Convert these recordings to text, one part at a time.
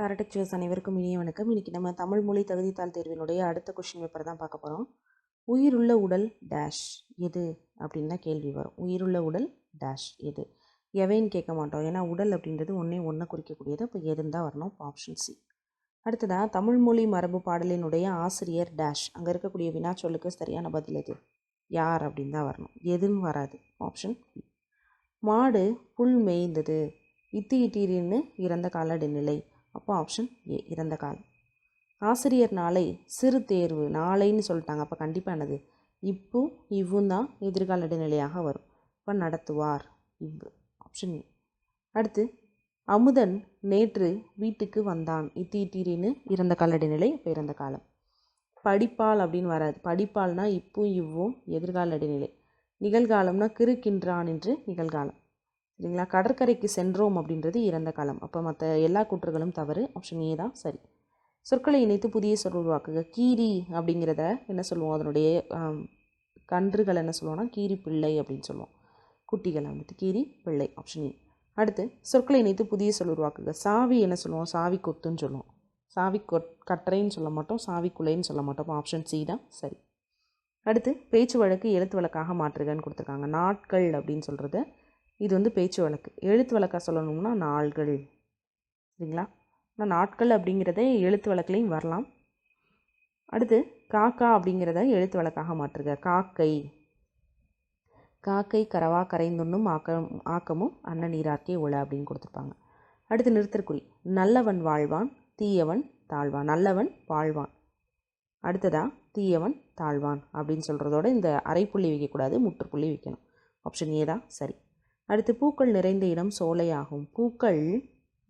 டாரடெக் Jose அனைவருக்கும் இனிய வணக்கம். இன்றைக்கி நம்ம தமிழ் மொழி தகுதித்தாள் தேர்வினுடைய அடுத்த கொஷின் பேப்பர் தான் பார்க்க போகிறோம் உயிருள்ள உடல் டேஷ் எது? அப்படின்னு தான் கேள்வி வரும். உயிருள்ள உடல் டேஷ் எது? எவைன்னு கேட்க மாட்டோம். ஏன்னா உடல் அப்படின்றது ஒன்றே ஒன்றை குறிக்கக்கூடியது. அப்போ எதுன்னு தான் வரணும்? ஆப்ஷன் சி அடுத்ததாக தமிழ் மொழி மரபு பாடலினுடைய ஆசிரியர் டேஷ் அங்கே இருக்கக்கூடிய வினாச்சொல்லுக்கு சரியான பதில் எது? யார் அப்படின்னு தான் வரணும். எதுன்னு வராது. ஆப்ஷன் மாடு புல் மேய்ந்தது. இத்தி இட்டீரின்னு இறந்த காலடி நிலை அப்போ ஆப்ஷன் ஏ இறந்த காலம் ஆசிரியர் நாளை சிறு தேர்வு நாளைன்னு சொல்லிட்டாங்க. அப்போ கண்டிப்பாக என்னது? இப்போ இவ்வும் தான் எதிர்கால இடைநிலையாக வரும். இப்போ நடத்துவார் இவ்வு ஆப்ஷன் ஏ அடுத்து அமுதன் நேற்று வீட்டுக்கு வந்தான். இத்தி இத்தீரின்னு இறந்த கால இடைநிலை இப்போ இறந்த காலம். படிப்பால் அப்படின்னு வராது. படிப்பால்னா இப்போ இவ்வும் எதிர்கால இடைநிலை. நிகழ்காலம்னா கிறுக்கின்றான் என்று நிகழ்காலம். சரிங்களா கடற்கரைக்கு சென்றோம் அப்படின்றது இறந்த காலம். அப்போ மற்ற எல்லா கூற்றுகளும் தவறு. ஆப்ஷன் ஏ தான் சரி. சொற்களை இணைத்து புதிய சொல் உருவாக்குக. கீரி அப்படிங்கிறத என்ன சொல்லுவோம்? அதனுடைய கன்றுகள் என்ன சொல்லுவோம்னா கீரி பிள்ளை அப்படின்னு சொல்லுவோம். குட்டிகளை வந்துட்டு கீரி பிள்ளை ஆப்ஷன் ஏ அடுத்து சொற்களை இணைத்து புதிய சொல் உருவாக்குக. சாவி என்ன சொல்லுவோம்? சாவி கொத்துன்னு சொல்லுவோம். சாவி கொட் கட்டறைன்னு சொல்ல மாட்டோம். சாவி குலைன்னு சொல்ல மாட்டோம். ஆப்ஷன் சி தான் சரி. அடுத்து பேச்சு வழக்கு எழுத்து வழக்காக மாற்றுகன்னு கொடுத்துருக்காங்க. நாட்கள் அப்படின்னு சொல்கிறது இது வந்து பேச்சு வழக்கு. எழுத்து வழக்காக சொல்லணும்னா நாள்கள். சரிங்களா? ஆனால் நாட்கள் அப்படிங்கிறதே எழுத்து வழக்குலையும் வரலாம். அடுத்து காக்கா அப்படிங்கிறத எழுத்து வழக்காக மாற்றுக. காக்கை. காக்கை கரவா கரைந்துண்ணும் ஆக்கம் ஆக்கமும் அன்ன நீராக்கே உள அப்படின்னு கொடுத்துருப்பாங்க. அடுத்து நிறுத்தற்குறி. நல்லவன் வாழ்வான் தீயவன் தாழ்வான். நல்லவன் வாழ்வான். அடுத்ததா தீயவன் தாழ்வான் அப்படின்னு சொல்கிறதோட இந்த அரைப்புள்ளி வைக்கக்கூடாது முற்றுப்புள்ளி வைக்கணும். ஆப்ஷன் ஏ தான். சரி. அடுத்து பூக்கள் நிறைந்த இடம் சோலையாகும். பூக்கள்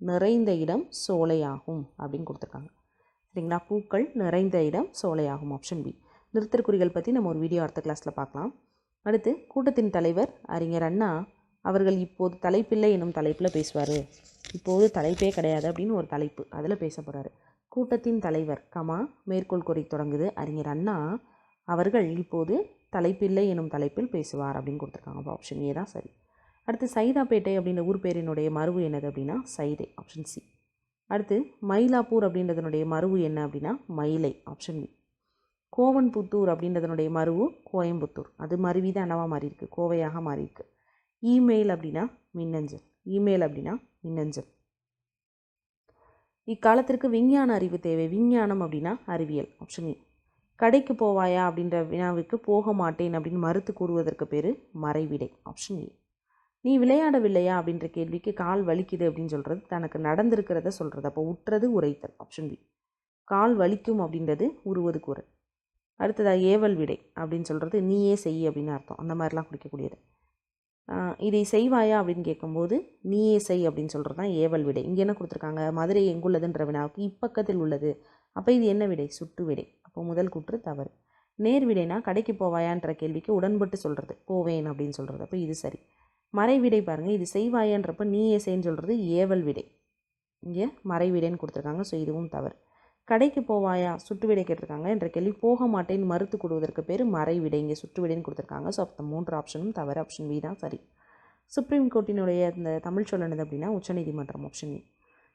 நிறைந்த இடம் சோலையாகும் அப்படின்னு கொடுத்துருக்காங்க. சரிங்களா? பூக்கள் நிறைந்த இடம் சோலையாகும் ஆப்ஷன் பி நிறுத்தற்குறிகள் பற்றி நம்ம ஒரு வீடியோ அடுத்த கிளாஸில் பார்க்கலாம். அடுத்து கூட்டத்தின் தலைவர் அறிஞர் அண்ணா அவர்கள் இப்போது தலைப்பில்லை எனும் தலைப்பில் பேசுவார். இப்போது தலைப்பே கிடையாது அப்படின்னு ஒரு தலைப்பு அதில் பேச போகிறாரு கூட்டத்தின் தலைவர் கமா மேற்கோள் குறி தொடங்குது. அறிஞர் அண்ணா அவர்கள் இப்போது தலைப்பில்லை எனும் தலைப்பில் பேசுவார் அப்படின்னு கொடுத்துருக்காங்க. அப்போ ஆப்ஷன் ஏ தான் சரி. அடுத்து சைதாப்பேட்டை அப்படின்ற ஊர் பேரினுடைய மருவு என்னது அப்படின்னா சைதை ஆப்ஷன் சி அடுத்து மயிலாப்பூர் அப்படின்றதனுடைய மருவு என்ன அப்படின்னா மயிலை ஆப்ஷன் பி கோவன்புத்தூர் அப்படின்றதனுடைய மருவு கோயம்புத்தூர். அது மருவி தான் மாறியிருக்கு கோவையாக மாறியிருக்கு. இமெயில் அப்படின்னா மின்னஞ்சல் இமெயில் அப்படின்னா மின்னஞ்சல். இக்காலத்திற்கு விஞ்ஞான அறிவு தேவை விஞ்ஞானம் அப்படின்னா அறிவியல் ஆப்ஷன் ஏ e. கடைக்கு போவாயா அப்படின்ற வினாவுக்கு போக மாட்டேன் அப்படின்னு மறுத்து கூறுவதற்கு பேர் மறைவிடை ஆப்ஷன் ஏ e. நீ விளையாடவில்லையா அப்படின்ற கேள்விக்கு கால் வலிக்குது அப்படின்னு சொல்கிறது தனக்கு நடந்திருக்கிறத சொல்கிறது அப்போ உற்றது உரைத்தல் ஆப்ஷன் பி கால் வலிக்கும் அப்படின்றது உருவது குரல் அடுத்ததாக ஏவல் விடை அப்படின்னு சொல்கிறது நீயே செய் அப்படின்னு அர்த்தம். அந்த மாதிரிலாம் குடிக்கக்கூடியது. இதை செய்வாயா அப்படின்னு கேட்கும்போது நீயே செய் அப்படின்னு சொல்கிறது தான் ஏவல் விடை. இங்கே என்ன கொடுத்துருக்காங்க? மதுரை எங்குள்ளதுன்ற வினாவுக்கு இப்பக்கத்தில் உள்ளது. அப்போ இது என்ன விடை? சுட்டு விடை. அப்போ முதல் கூற்று தவறு. நேர் விடைனா கடைக்கு போவாயான்ற கேள்விக்கு உடன்பட்டு சொல்கிறது போவேன் அப்படின்னு சொல்கிறது அப்போ இது சரி. மறைவிடை பாருங்கள் இது செய்வாயன்றப்ப நீயே செய்ன்னு சொல்கிறது ஏவல் விடை. இங்கே மறைவிடைன்னு கொடுத்துருக்காங்க. ஸோ இதுவும் தவறு. கடைக்கு போவாயா? சுட்டு விடை கேட்டிருக்காங்க என்ற கேள்வி போக மாட்டேன்னு மறுத்து கொடுவதற்கு பேர் மறைவிடை. இங்கே சுட்டு விடைன்னு கொடுத்துருக்காங்க. ஸோ அப்போ மூன்று ஆப்ஷனும் தவறு. ஆப்ஷன் பி தான் சரி. சுப்ரீம் கோர்ட்டினுடைய இந்த தமிழ் சொல்லணுது அப்படின்னா உச்சநீதிமன்றம் ஆப்ஷன் வி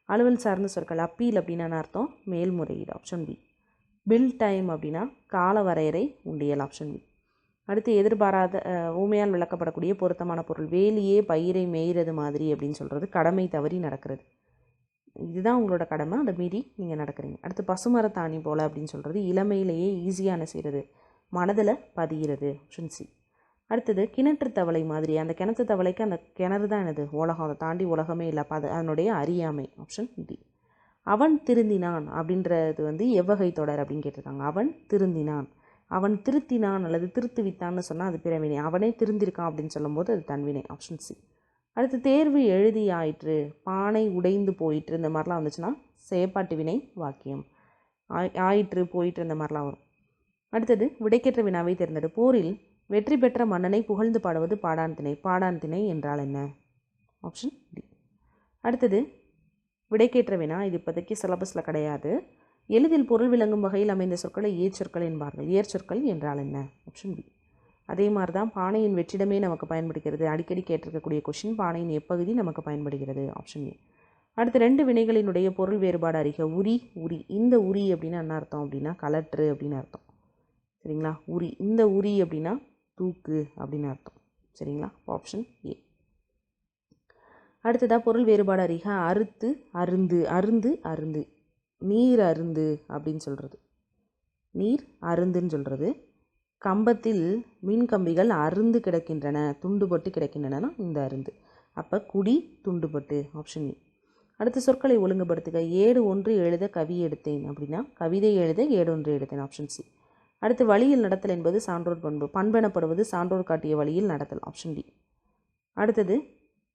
அலுவல் சார்ந்த சொற்கள் அப்பீல் அப்படின்னா அர்த்தம்? மேல்முறையீடு. ஆப்ஷன் பி பில் டைம் அப்படின்னா கால வரையறை உண்டியல். ஆப்ஷன் பி அடுத்து எதிர்பாராத ஊமையால் விளக்கப்படக்கூடிய பொருத்தமான பொருள். வேலியே பயிரை மேயிறது மாதிரி அப்படின்னு சொல்கிறது கடமை தவறி நடக்கிறது. இதுதான் உங்களோட கடமை. அதை மீறி நீங்கள் நடக்கிறீங்க. அடுத்து பசுமரத்தாணி போல் அப்படின்னு சொல்கிறது இளமையிலேயே ஈஸியான செய்கிறது மனதில் பதிகிறது ஆப்ஷன் சி அடுத்தது கிணற்று தவளை மாதிரி. அந்த கிணத்து தவளைக்கு அந்த கிணறு தான் எனது உலகம். அதை தாண்டி உலகமே இல்லை. அது அதனுடைய அறியாமை. ஆப்ஷன் டி அவன் திருந்தினான் அப்படின்றது வந்து எவ்வகை தொடர் அப்படின்னு கேட்டிருக்காங்க. அவன் திருந்தினான். அவன் திருத்தினான் அல்லது திருத்துவித்தான்னு சொன்னால் அது பிறவினை. அவனே திருந்திருக்கான் அப்படின்னு சொல்லும்போது அது தன்வினை ஆப்ஷன் சி அடுத்து தேர்வு எழுதி ஆயிற்று பானை உடைந்து போயிட்டு இந்த மாதிரிலாம் வந்துச்சுன்னா செயற்பாட்டு வினை வாக்கியம். ஆய்- ஆயிற்று போயிற்று இந்த மாதிரிலாம் வரும். அடுத்தது விடைக்கேற்ற வினாவை தேர்ந்தெடு. போரில் வெற்றி பெற்ற மன்னனை புகழ்ந்து பாடுவது பாடான் திணை. பாடான் திணை என்றால் என்ன? ஆப்ஷன் டி அடுத்தது விடைக்கேற்ற வினா இது இப்போதைக்கு சிலபஸில் கிடையாது. எளிதில் பொருள் விளங்கும் வகையில் அமைந்த சொற்களை ஏச்சொற்கள் என்பார்கள். ஏற்சொற்கள் என்றால் என்ன? ஆப்ஷன் பி அதே மாதிரி தான் பானையின் வெற்றிடமே நமக்கு பயன்படுகிறது. அடிக்கடி கேட்டிருக்கக்கூடிய கொஷின் பானையின் எப்பகுதி நமக்கு பயன்படுகிறது? ஆப்ஷன் ஏ அடுத்து ரெண்டு வினைகளினுடைய பொருள் வேறுபாடு அறிக. உரி உரி. இந்த உரி அப்படின்னா என்ன அர்த்தம் அப்படின்னா கலற்று அப்படின்னு அர்த்தம். சரிங்களா? உரி. இந்த உரி அப்படின்னா தூக்கு அப்படின்னு அர்த்தம். சரிங்களா? ஆப்ஷன் ஏ அடுத்ததாக பொருள் வேறுபாடு அறிக. அறுத்து அருந்து அருந்து அருந்து. நீர் அருந்து அப்படின்னு சொல்கிறது நீர் அருந்துன்னு சொல்கிறது கம்பத்தில் மின் கம்பிகள் அருந்து கிடக்கின்றன துண்டுபட்டு கிடக்கின்றன இந்த அருந்து. அப்போ குடி துண்டுபட்டு ஆப்ஷன் ஏ அடுத்து சொற்களை ஒழுங்குபடுத்துக. ஏடு ஒன்று எழுத கவி எடுத்தேன் அப்படின்னா கவிதை எழுத ஏடு ஒன்று எடுத்தேன் ஆப்ஷன் சி அடுத்து வழியில் நடத்தல் என்பது சான்றோர் பண்பு. பண்பெனப்படுவது சான்றோர் காட்டிய வழியில் நடத்தல் ஆப்ஷன் டி அடுத்தது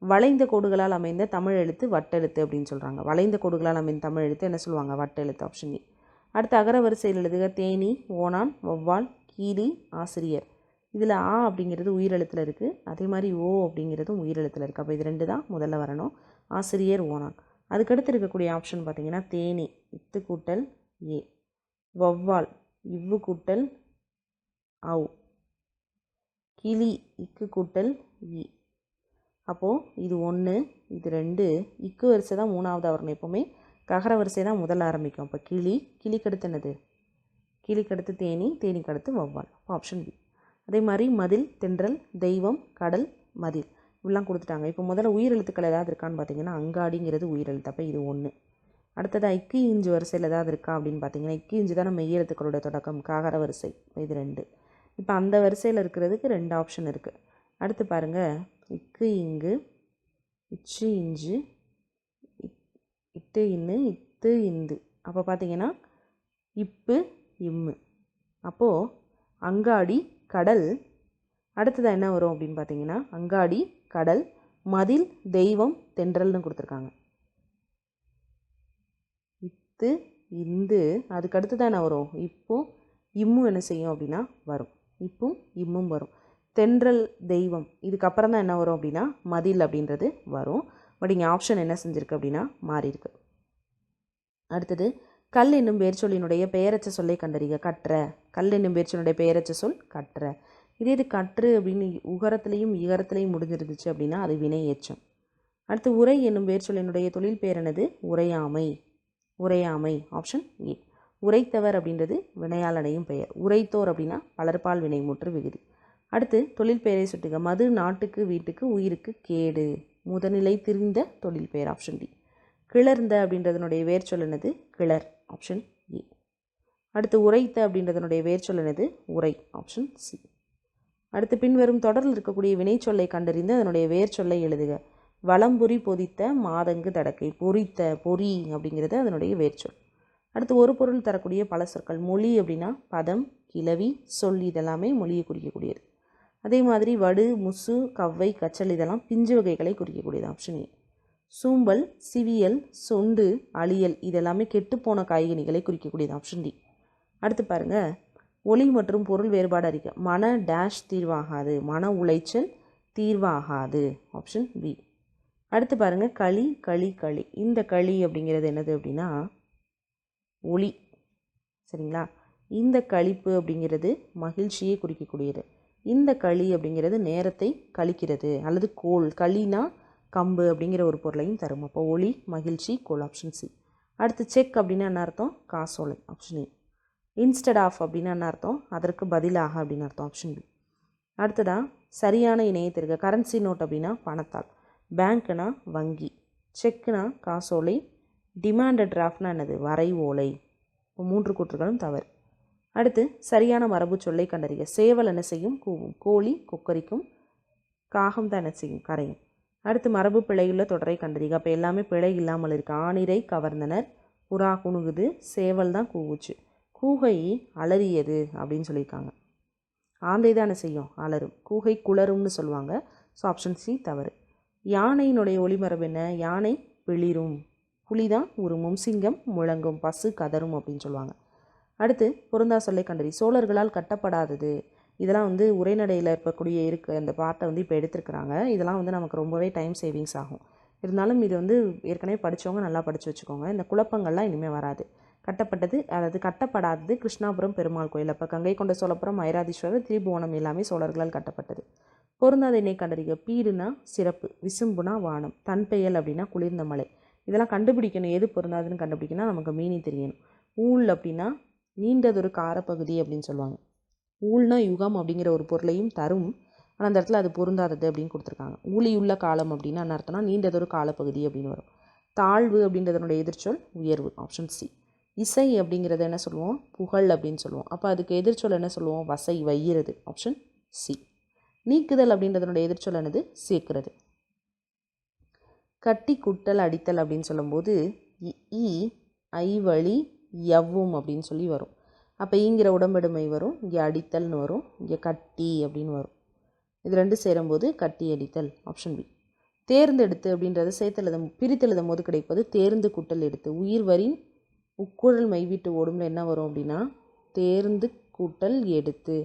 வளைந்த கோடுகளால் அமைந்த தமிழ் எழுத்து வட்டெழுத்து அப்படின்னு சொல்கிறாங்க வளைந்த கோடுகளால் அமைந்த தமிழ் எழுத்து என்ன சொல்லுவாங்க? வட்டெழுத்து ஆப்ஷன் ஏ அடுத்து அகர வரிசையில் எழுதுக தேனி ஓனான் வௌவால் கீரி ஆசிரியர். இதில் ஆ அப்படிங்கிறது உயிரெழுத்தில் இருக்குது அதே மாதிரி ஓ அப்படிங்கிறதும் உயிரெழுத்தில் இருக்குது அப்போ இது ரெண்டு தான் முதல்ல வரணும். ஆசிரியர் ஓனான் அதுக்கடுத்து இருக்கக்கூடிய ஆப்ஷன் பார்த்திங்கன்னா தேனி இத்து கூட்டல் ஏ. வௌவால் இவ்வு கூட்டல் ஆவ் கிளி இக்கு கூட்டல் இ. அப்போது இது ஒன்று இது ரெண்டு இக்கு வரிசை தான் மூணாவதாக வரணும் எப்போவுமே. ககர வரிசை தான் முதல்ல ஆரம்பிக்கும். அப்போ கிளி கிளிக்கடுத்து என்னது? கிளிக்கடுத்து தேனி தேனிக்கடுத்து வௌவால். ஆப்ஷன் பி அதே மாதிரி மதில் தென்றல் தெய்வம் கடல் மதில். இப்படிலாம் கொடுத்துட்டாங்க. இப்போ முதல்ல உயிரெழுத்துக்கள் ஏதாவது இருக்கான்னு பார்த்தீங்கன்னா அங்காடிங்கிறது உயிரெழுத்து அப்போ இது ஒன்று அடுத்ததாக இக்கு இஞ்சு வரிசையில் ஏதாவது இருக்கா அப்படின்னு பார்த்தீங்கன்னா இக்கு இஞ்சு தான் மெய்யெழுத்துக்களோட தொடக்கம் காகர வரிசை. இது ரெண்டு. இப்போ அந்த வரிசையில் இருக்கிறதுக்கு ரெண்டு ஆப்ஷன் இருக்குது அடுத்து பாருங்கள் இக்கு இங்கு இச்சு இஞ்சு இட்டு இன்னு இத்து இந்து அப்போ பார்த்தீங்கன்னா இப்பு இம்மு அப்போது அங்காடி கடல் அடுத்ததாக என்ன வரும் அப்படின்னு பார்த்தீங்கன்னா அங்காடி கடல் மதில் தெய்வம் தென்றல்னு கொடுத்துருக்காங்க இத்து இந்து அதுக்கு அடுத்து தான் என்ன வரும் இப்போ இம்மும் என்ன செய்யும் அப்படின்னா வரும் இப்பும் இம்மும் வரும் தென்றல் தெய்வம். இதுக்கப்புறம் தான் என்ன வரும் அப்படின்னா மதில் அப்படின்றது வரும். பட் இங்கே ஆப்ஷன் என்ன செஞ்சுருக்கு அப்படின்னா மாறியிருக்கு அடுத்தது கல் என்னும் பேர்ச்சொல்லினுடைய பெயரச்ச சொல்லை கண்டறிக. கற்ற. கல் என்னும் வேர்ச்சொல்லினுடைய பெயரச்ச சொல் கற்ற. இதே இது கற்று அப்படின்னு உகரத்துலேயும் இகரத்துலேயும் முடிஞ்சிருந்துச்சு அப்படின்னா அது வினை எச்சம் அடுத்து உரை என்னும் பேர்ச்சொல்லினுடைய தொழில் பேரானது உரையாமை. உரையாமை ஆப்ஷன் ஏ உரைத்தவர் அப்படின்றது வினையாளனையும் பெயர். உரைத்தோர் அப்படின்னா பலர்பால் வினைமுற்று விகுதி. அடுத்து தொழில் பெயரை சுட்டுக மது நாட்டுக்கு வீட்டுக்கு உயிருக்கு கேடு. முதநிலை திரிந்த தொழில் பெயர் ஆப்ஷன் டி கிளர்ந்த அப்படின்றதனுடைய வேர்ச்சொல் என்னது? கிளர் ஆப்ஷன் ஏ அடுத்து உரைத்த அப்படின்றதனுடைய வேர்ச்சொல் என்னது? உரை ஆப்ஷன் சி அடுத்து பின்வரும் தொடரில் இருக்கக்கூடிய வினைச்சொல்லை கண்டறிந்து அதனுடைய வேர்ச்சொல்லை எழுதுக. வளம்புரி பொதித்த மாதங்கு தடக்கை பொறித்த பொறி அப்படிங்கிறது அதனுடைய வேர்ச்சொல் அடுத்து ஒரு பொருள் தரக்கூடிய பல சொற்கள். மொழி அப்படின்னா பதம் கிளவி சொல் இதெல்லாமே மொழியை குறிக்கக்கூடியது. அதே மாதிரி வடு முசு கவ்வை கச்சல் இதெல்லாம் பிஞ்சு வகைகளை குறிக்கக்கூடியது. ஆப்ஷன் ஏ சூம்பல் சிவியல் சொண்டு அழியல் இதெல்லாமே கெட்டுப்போன காய்கனிகளை குறிக்கக்கூடியது. ஆப்ஷன் டி அடுத்து பாருங்க. ஒளி மற்றும் பொருள் வேறுபாடு அறிக்கை மன டேஷ் தீர்வாகாது. மன உளைச்சல் தீர்வாகாது. ஆப்ஷன் பி அடுத்து பாருங்க. களி களி களி. இந்த களி அப்படிங்கிறது என்னது அப்படின்னா ஒளி. சரிங்களா? இந்த கழிப்பு அப்படிங்கிறது மகிழ்ச்சியை குறிக்கக்கூடியது. இந்த களி அப்படிங்கிறது நேரத்தை கழிக்கிறது. அல்லது கோல் களினா கம்பு அப்படிங்கிற ஒரு பொருளையும் தரும். அப்போ ஒளி மகிழ்ச்சி கோல் ஆப்ஷன் சி அடுத்து செக் அப்படின்னா என்ன அர்த்தம்? காசோலை ஆப்ஷன் ஏ இன்ஸ்டட் ஆஃப் அப்படின்னா என்ன அர்த்தம்? அதற்கு பதிலாக அப்படின்னு அர்த்தம் ஆப்ஷன் பி அடுத்ததாக சரியான இணையத்திற்கு கரன்சி நோட் அப்படின்னா பணத்தால் பேங்க்னா வங்கி. செக்குனா காசோலை. டிமாண்டட் டிராஃப்ட்னா என்னது? வரை ஓலை இப்போ மூன்று கூற்றுகளும் தவறு. அடுத்து சரியான மரபு சொல்லை கண்டறிய சேவல் என்ன செய்யும்? கூவும். கோழி கொக்கரிக்கும். காகம் தான் என்ன செய்யும்? கரையும். அடுத்து மரபு பிழையுள்ள தொடரை கண்டறிக. அப்போ எல்லாமே பிழை இல்லாமல் இருக்கு. ஆணிரை கவர்ந்தனர். புறா குணுகுது. சேவல் தான் கூவுச்சு. கூகை அலறியது அப்படின்னு சொல்லியிருக்காங்க. ஆந்தை தானே செய்யும்? அலரும் கூகை குளரும்னு சொல்லுவாங்க. ஸோ ஆப்ஷன் சி தவறு. யானையினுடைய ஒளிமரபு என்ன? யானை பிளிரும். புலி தான் உருமும். சிங்கம் முழங்கும். பசு கதரும் அப்படின்னு சொல்லுவாங்க. அடுத்து பொருந்தா சொல்லை கண்டறி சோழர்களால் கட்டப்படாதது. இதெல்லாம் வந்து உரைநடையில் இருக்கக்கூடிய இருக்க அந்த பாட்டை வந்து இப்போ எடுத்துருக்குறாங்க. இதெல்லாம் வந்து நமக்கு ரொம்பவே டைம் சேவிங்ஸ் ஆகும். இருந்தாலும் இது வந்து ஏற்கனவே படித்தவங்க நல்லா படித்து வச்சுக்கோங்க. இந்த குழப்பங்கள்லாம் இனிமேல் வராது. கட்டப்பட்டது அதாவது கட்டப்படாதது கிருஷ்ணாபுரம் பெருமாள் கோயில். அப்போ கங்கை கொண்ட சோழபுரம் ஐராதீஸ்வரர் திரிபுவனம் எல்லாமே சோழர்களால் கட்டப்பட்டது. பொருந்தாதினை கண்டறிக. பீடுனா சிறப்பு விசும்புனா வானம் தன்பெயல் அப்படின்னா குளிர்ந்த மலை. இதெல்லாம் கண்டுபிடிக்கணும். எது பொருந்தாதுன்னு கண்டுபிடிக்கணும் நமக்கு மீனி தெரியணும். ஊழ் அப்படின்னா நீண்டதொரு காரப்பகுதி அப்படின்னு சொல்லுவாங்க. ஊழ்னா யுகம் அப்படிங்கிற ஒரு பொருளையும் தரும். ஆனால் அந்த இடத்துல அது பொருந்தாதது அப்படின்னு கொடுத்துருக்காங்க. ஊழியுள்ள காலம் அப்படின்னா என்ன அர்த்தம்னா நீண்டதொரு காலப்பகுதி அப்படின்னு வரும். தாழ்வு அப்படின்றதனுடைய எதிர்ச்சொல் உயர்வு ஆப்ஷன் சி இசை அப்படிங்கிறத என்ன சொல்லுவோம்? புகழ் அப்படின்னு சொல்லுவோம். அப்போ அதுக்கு எதிர்ச்சொல் என்ன சொல்லுவோம்? வசை வையிறது ஆப்ஷன் சி நீக்குதல் அப்படின்றதனுடைய எதிர்ச்சொல் என்னது? சேர்க்கிறது. கட்டி குட்டல் அடித்தல் அப்படின்னு சொல்லும்போது இ ஐ வழி எவ்வும் அப்படின்னு சொல்லி வரும். அப்போ ஈங்கிற உடம்பெடுமை வரும் இங்கே அடித்தல்னு வரும் இங்கே கட்டி அப்படின்னு வரும். இது ரெண்டு சேரும்போது கட்டி அடித்தல் ஆப்ஷன் பி தேர்ந்தெடுத்து அப்படின்றது சேர்த்தெழுதும் பிரித்தெழுதும் போது கிடைப்பது தேர்ந்து குட்டல் எடுத்து. உயிர் வரின் உக்குழல் மைவிட்டு ஓடும்ல என்ன வரும் அப்படின்னா தேர்ந்து கூட்டல் எடுத்து.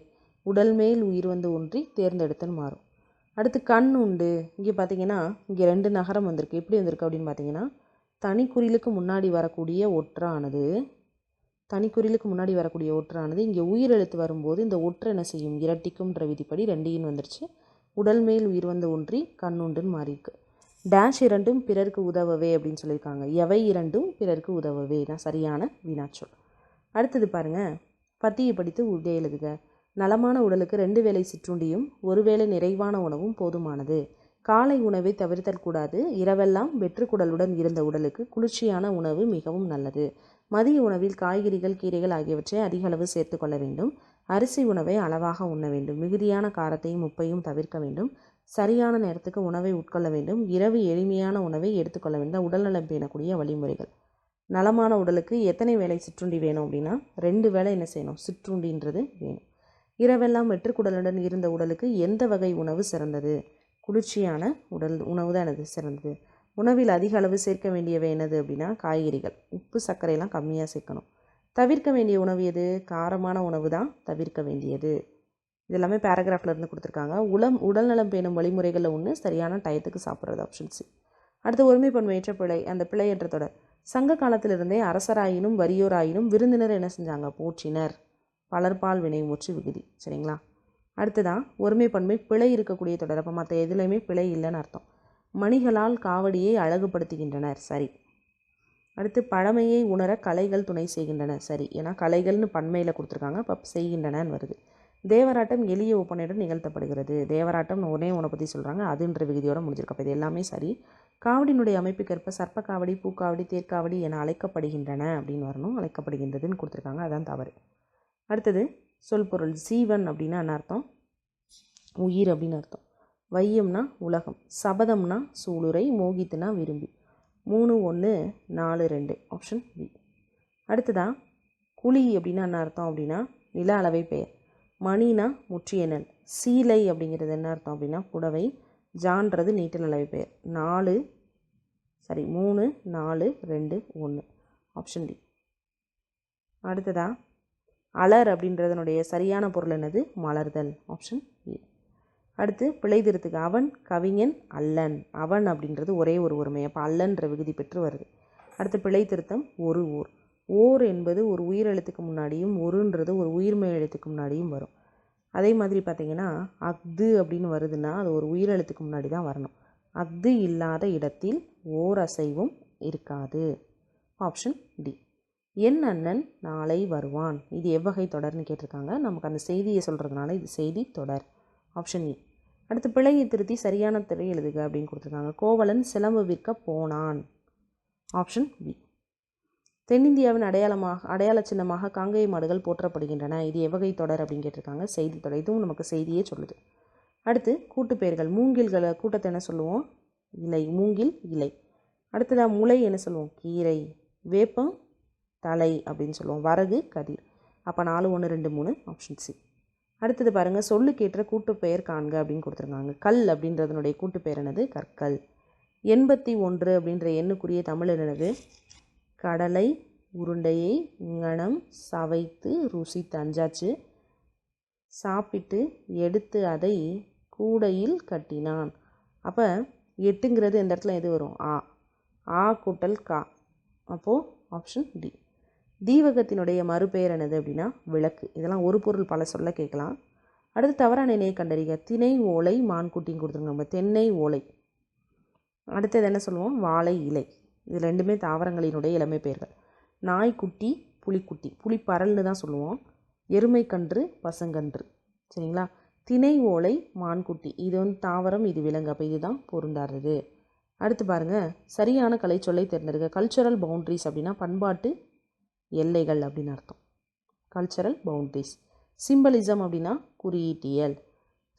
உடல் மேல் உயிர் வந்து ஒன்றி தேர்ந்தெடுத்துன்னு மாறும். அடுத்து கண் உண்டு. இங்கே பார்த்தீங்கன்னா இங்கே ரெண்டு நகரம் வந்திருக்கு. எப்படி வந்திருக்கு அப்படின்னு பார்த்தீங்கன்னா தனிக்குறிலுக்கு முன்னாடி வரக்கூடிய ஒற்றானது. தனிக்குறிலுக்கு முன்னாடி வரக்கூடிய ஒற்றானது. இங்கே உயிரெழுத்து வரும்போது இந்த ஒற்று என்ன செய்யும்? இரட்டிக்கும்ன்ற விதிப்படி ரெண்டையும் வந்துருச்சு. உடல் மேல் உயிர் வந்த ஒன்றி கண்ணுண்டுன்னு மாறியிருக்கு. டேஷ் இரண்டும் பிறருக்கு உதவவே அப்படின்னு சொல்லியிருக்காங்க. எவை இரண்டும் பிறருக்கு உதவவே? தான் சரியான வினாச்சொல் அடுத்தது பாருங்கள் பத்தியை படித்து உடை எழுதுக. நலமான உடலுக்கு ரெண்டு வேளை சிற்றுண்டியும் ஒரு வேளை நிறைவான உணவும் போதுமானது. காலை உணவை தவிர்த்தல் கூடாது. இரவெல்லாம் வெற்றுக்குடலுடன் இருந்த உடலுக்கு குளிர்ச்சியான உணவு மிகவும் நல்லது. மதிய உணவில் காய்கறிகள் கீரைகள் ஆகியவற்றை அதிக அளவு சேர்த்து கொள்ள வேண்டும். அரிசி உணவை அளவாக உண்ண வேண்டும். மிகுதியான காரத்தையும் உப்பையும் தவிர்க்க வேண்டும். சரியான நேரத்துக்கு உணவை உட்கொள்ள வேண்டும். இரவு எளிமையான உணவை எடுத்துக்கொள்ள வேண்டும். உடல்நலம் பேணக்கூடிய வழிமுறைகள். நலமான உடலுக்கு எத்தனை வேலை சிற்றுண்டி வேணும் அப்படின்னா ரெண்டு வேளை என்ன செய்யணும்? சிற்றுண்டின்றது வேணும். இரவெல்லாம் வெற்றுக்குடலுடன் இருந்த உடலுக்கு எந்த வகை உணவு சிறந்தது? குளிர்ச்சியான உடல் உணவு தான் எனது சிறந்தது. உணவில் அதிக அளவு சேர்க்க வேண்டியவை என்னது அப்படின்னா காய்கறிகள். உப்பு சர்க்கரையெல்லாம் கம்மியாக சேர்க்கணும். தவிர்க்க வேண்டிய உணவு எது? காரமான உணவு தான் தவிர்க்க வேண்டியது. இது எல்லாமே பேராகிராஃபில் இருந்து கொடுத்துருக்காங்க. உளம் உடல்நலம் பேணும் வழிமுறைகளில் ஒன்று சரியான டயத்துக்கு சாப்பிட்றது ஆப்ஷன் சி அடுத்து ஒருமைப்பன்மையற்ற பிழை அந்த பிழை என்ற தொடர். சங்க காலத்திலிருந்தே அரசராயினும் வறியோராயினும் விருந்தினர் என்ன செஞ்சாங்க? போற்றினர். பலர்பால் வினைமுற்று விகுதி. சரிங்களா? அடுத்ததான் ஒருமைப்பன்மை பிழை இருக்கக்கூடிய தொடர். அப்போ மற்ற எதுலையுமே பிழை இல்லைன்னு அர்த்தம். மணிகளால் காவடியை அழகுபடுத்துகின்றனர். சரி. அடுத்து பழமையை உணர கலைகள் துணை செய்கின்றன சரி. ஏன்னா கலைகள்னு பன்மையில் கொடுத்துருக்காங்க. இப்போ செய்கின்றனன்னு வருது. தேவராட்டம் எளிய ஒப்பனையுடன் நிகழ்த்தப்படுகிறது. தேவராட்டம் ஒரே ஒன்றை பற்றி சொல்கிறாங்க அதுன்ற விகுதியோடு முடிஞ்சிருக்கு. அப்போ இது எல்லாமே சரி. காவடியினுடைய அமைப்புக்கேற்ப சர்ப்ப காவடி பூக்காவடி தேர்க்காவடி என அழைக்கப்படுகின்றன அப்படின்னு வரணும். அழைக்கப்படுகின்றதுன்னு கொடுத்துருக்காங்க. அதான் தவறு. அடுத்தது சொல்பொருள் ஜீவன் அப்படின்னா என்ன அர்த்தம். உயிர் அப்படின்னு அர்த்தம். வையம்னா உலகம். சபதம்னா சூளுரை மோகித்துனா விரும்பி. மூணு ஒன்று நாலு ரெண்டு. ஆப்ஷன் பி அடுத்ததா குழி அப்படின்னா என்ன அர்த்தம் அப்படின்னா நில அளவை பெயர். மணினா முற்றிய நெல். சீலை அப்படிங்கிறது என்ன அர்த்தம் அப்படின்னா புடவை. ஜான்றது நீட்டல் அளவை பெயர். நாலு சரி மூணு நாலு ரெண்டு ஒன்று ஆப்ஷன் டி அடுத்ததா அலர் அப்படின்றதனுடைய சரியான பொருள் என்னது? மலர்தல். ஆப்ஷன் ஏ அடுத்து பிழை திருத்துக்கு அவன் கவிஞன் அல்லன். அவன் அப்படின்றது ஒரே ஒரு ஒருமை அப்போ அல்லன்ற விகுதி பெற்று வருது. அடுத்து பிழை திருத்தம் ஒரு ஊர் ஓர் என்பது ஒரு உயிர் எழுத்துக்கு முன்னாடியும் ஒருன்றது ஒரு உயிர்மை எழுத்துக்கு முன்னாடியும் வரும். அதே மாதிரி பார்த்தீங்கன்னா அஃது அப்படின்னு வருதுன்னா அது ஒரு உயிர் எழுத்துக்கு முன்னாடி தான் வரணும். அஃது இல்லாத இடத்தில் ஓர் அசைவும் இருக்காது. ஆப்ஷன் டி என் அண்ணன் நாளை வருவான். இது எவ்வகை தொடர்னு கேட்டிருக்காங்க. நமக்கு அந்த செய்தியை சொல்கிறதுனால இது செய்தி தொடர். ஆப்ஷன் ஏ அடுத்து பிழையை திருத்தி சரியான திரை எழுதுக அப்படின்னு கொடுத்துருக்காங்க. கோவலன் சிலம்பு விற்க போனான். ஆப்ஷன் பி தென்னிந்தியாவின் அடையாளமாக அடையாள சின்னமாக காங்கேய மாடுகள் போற்றப்படுகின்றன. இது எவ்வகை தொடர் அப்படின்னு கேட்டிருக்காங்க. செய்தி தொடர். இதுவும் நமக்கு செய்தியே சொல்லுது. அடுத்து கூட்டுப்பெயர்கள் மூங்கில்களை கூட்டத்தை என்ன சொல்லுவோம்? இலை. மூங்கில் இலை. அடுத்ததாக முளை என்ன சொல்லுவோம்? கீரை. வேப்பம் தலை அப்படின்னு சொல்லுவோம். வரகு கதிர். அப்போ நாலு ஒன்று ரெண்டு மூணு ஆப்ஷன் சி அடுத்தது பாருங்கள் சொல்லுக்கேற்ற கூட்டுப்பெயர் காண்க அப்படின்னு கொடுத்துருக்காங்க. கல் அப்படின்றதனுடைய கூட்டுப்பெயர் என்னது? கற்கள் எண்பத்தி ஒன்று அப்படின்ற எண்ணுக்குரிய தமிழ் என்னது? கடலை உருண்டையை இங்கனம் சவைத்து ருசி தஞ்சாச்சு. சாப்பிட்டு எடுத்து அதை கூடையில் கட்டினான். அப்போ எட்டுங்கிறது இந்த இடத்துல எது வரும்? ஆ. ஆ கூட்டல் கா. அப்போது ஆப்ஷன் டி தீவகத்தினுடைய மறுபெயர் என்னது அப்படின்னா விளக்கு. இதெல்லாம் ஒரு பொருள் பல சொல்ல கேட்கலாம். அடுத்து தவறான இணையை கண்டறிக. திணை ஓலை மான்குட்டின்னு கொடுத்துருங்க நம்ம. தென்னை ஓலை. அடுத்தது என்ன சொல்லுவோம்? வாழை இலை. இது ரெண்டுமே தாவரங்களினுடைய இளமை பெயர்கள். நாய்க்குட்டி புலிக்குட்டி. புலிப்பரல்னு தான் சொல்லுவோம். எருமைக்கன்று பசங்கன்று. சரிங்களா? திணை ஓலை மான்குட்டி இது வந்து தாவரம் இது விலங்கு. அப்போ இதுதான் பொருண்டாடுறது அடுத்து பாருங்கள் சரியான கலைச்சொல்லை தேர்ந்தெடுக்க கல்ச்சுரல் பவுண்ட்ரிஸ் அப்படின்னா பண்பாட்டு எல்லைகள் அப்படின்னு அர்த்தம். கல்ச்சரல் பவுண்ட்ரிஸ் சிம்பலிசம் அப்படின்னா குறியீட்டியல்.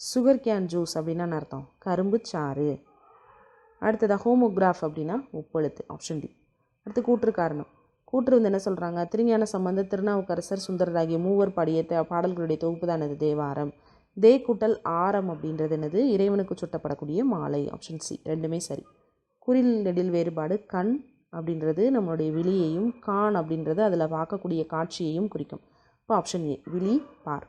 சுகர் கேன் ஜூஸ் அப்படின்னா அர்த்தம்? கரும்பு சாறு. அடுத்ததாக ஹோமோகிராஃப் அப்படின்னா ஒப்பெழுத்து ஆப்ஷன் டி அடுத்து கூற்று காரணம். கூற்று வந்து என்ன சொல்கிறாங்க திருஞான சம்பந்த திருநாவுக்கரசர் சுந்தரர் ஆகிய மூவர் பாடிய பாடல்களுடைய தொகுப்பு தான் என்னது? தேவாரம். தே கூட்டல் ஆரம் அப்படின்றது என்னது? இறைவனுக்கு சுட்டப்படக்கூடிய மாலை ஆப்ஷன் சி ரெண்டுமே சரி. குறில் நெடில் வேறுபாடு கண் அப்படின்றது நம்மளுடைய விழியையும் கான் அப்படின்றது அதில் பார்க்கக்கூடிய காட்சியையும் குறிக்கும். இப்போ ஆப்ஷன் ஏ விழி பார்.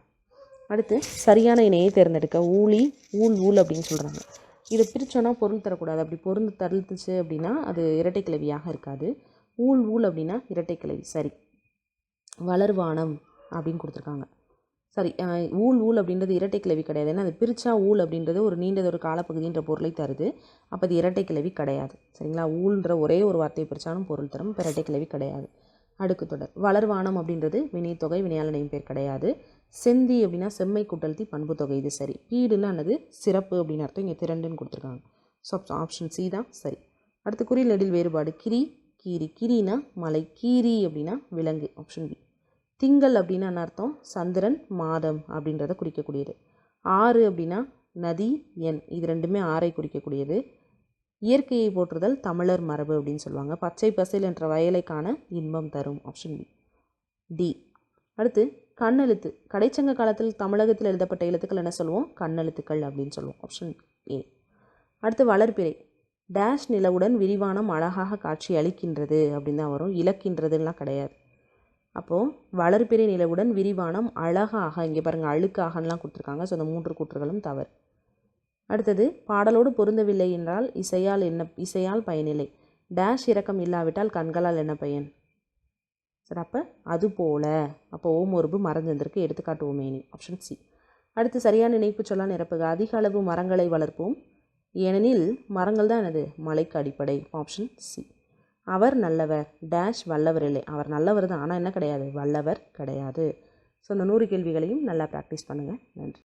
அடுத்து சரியான இணையை தேர்ந்தெடுக்க ஊழி ஊழ் ஊழ் அப்படின்னு சொல்கிறாங்க இதை பிரித்தோன்னா பொருள் தரக்கூடாது. அப்படி பொருந்து தருத்துச்சு அப்படின்னா அது இரட்டை கிளவியாக இருக்காது. ஊழ் ஊழ் அப்படின்னா இரட்டை கிளவி சரி. வளர்வானம் அப்படின்னு கொடுத்துருக்காங்க. சரி ஊழ் ஊழ் அப்படின்றது இரட்டை கிளவி கிடையாது. ஏன்னா அது பிரிச்சா ஊழ் அப்படின்றது ஒரு நீண்டது ஒரு காலப்பகுதின்ற பொருளை தருது. அப்போ அது இரட்டை கிளவி கிடையாது. சரிங்களா? ஊழ்ன்ற ஒரே ஒரு வார்த்தையை பிரித்தாலும் பொருள் தரும். இப்போ இரட்டை கிளவி கிடையாது. அடுக்கு தொடர். வளர்வானம் அப்படின்றது வினைத்தொகை வினையாளனையும் பேர் கிடையாது. செந்தி அப்படின்னா செம்மை கூட்டல்தி பண்பு தொகை இது சரி. பீடுன்னு என்னது? சிறப்பு அப்படின்னு அர்த்தம். இங்கே திரண்டுன்னு கொடுத்துருக்காங்க. ஸோ ஆப்ஷன் சி தான் சரி. அடுத்து குறில் நெடில் வேறுபாடு. கிரி கீரி. கிரினா மலை. கீரி அப்படின்னா விலங்கு. ஆப்ஷன் பி திங்கள் அப்படின்னா என்ன அர்த்தம்? சந்திரன் மாதம் அப்படின்றத குறிக்கக்கூடியது. ஆறு அப்படின்னா நதி எண். இது ரெண்டுமே ஆறை குறிக்கக்கூடியது. இயற்கையை போற்றுதல் தமிழர் மரபு அப்படின்னு சொல்லுவாங்க. பச்சை பசேல் என்ற வயலை காண இன்பம் தரும். ஆப்ஷன் பி டி அடுத்து கண்ணெழுத்து. கடைச்சங்க காலத்தில் தமிழகத்தில் எழுதப்பட்ட எழுத்துக்கள் என்ன சொல்லுவோம்? கண்ணெழுத்துக்கள் அப்படின்னு சொல்லுவோம். ஆப்ஷன் ஏ அடுத்து வளர்பிறை. டேஷ் நிலவுடன் விரிவானம் அழகாக காட்சி அளிக்கின்றது அப்படின்னு தான் வரும். இழக்கின்றதுலாம் கிடையாது. அப்போது வளர்பிறை நிலவுடன் விரிவானம் அழகாக இங்கே பாருங்கள் அழுக்காகலாம் கொடுத்துருக்காங்க. ஸோ அந்த மூன்று கூற்றுகளும் தவறு. அடுத்தது பாடலோடு பொருந்தவில்லை என்றால் இசையால் என்ன இசையால் பயனில்லை. டேஷ் இறக்கம் இல்லாவிட்டால் கண்களால் என்ன பயன்? சரி அப்போ அது போல். அப்போ ஓம் ஒருபு மறந்திருந்திருக்கு. எடுத்துக்காட்டு ஓமேனி ஆப்ஷன் சி அடுத்து சரியான இணைப்பு சொல்ல நிரப்புக. அதிக அளவு மரங்களை வளர்ப்போம். ஏனெனில் மரங்கள் தான் எனது மலைக்கு அடிப்படை ஆப்ஷன் சி அவர் நல்லவர் டேஷ் வல்லவர் இல்லை. அவர் நல்லவர் தான். ஆனால் என்ன கிடையாது? வல்லவர் கிடையாது. ஸோ இந்த நூறு கேள்விகளையும் நல்லா ப்ராக்டிஸ் பண்ணுங்கள் நன்றி.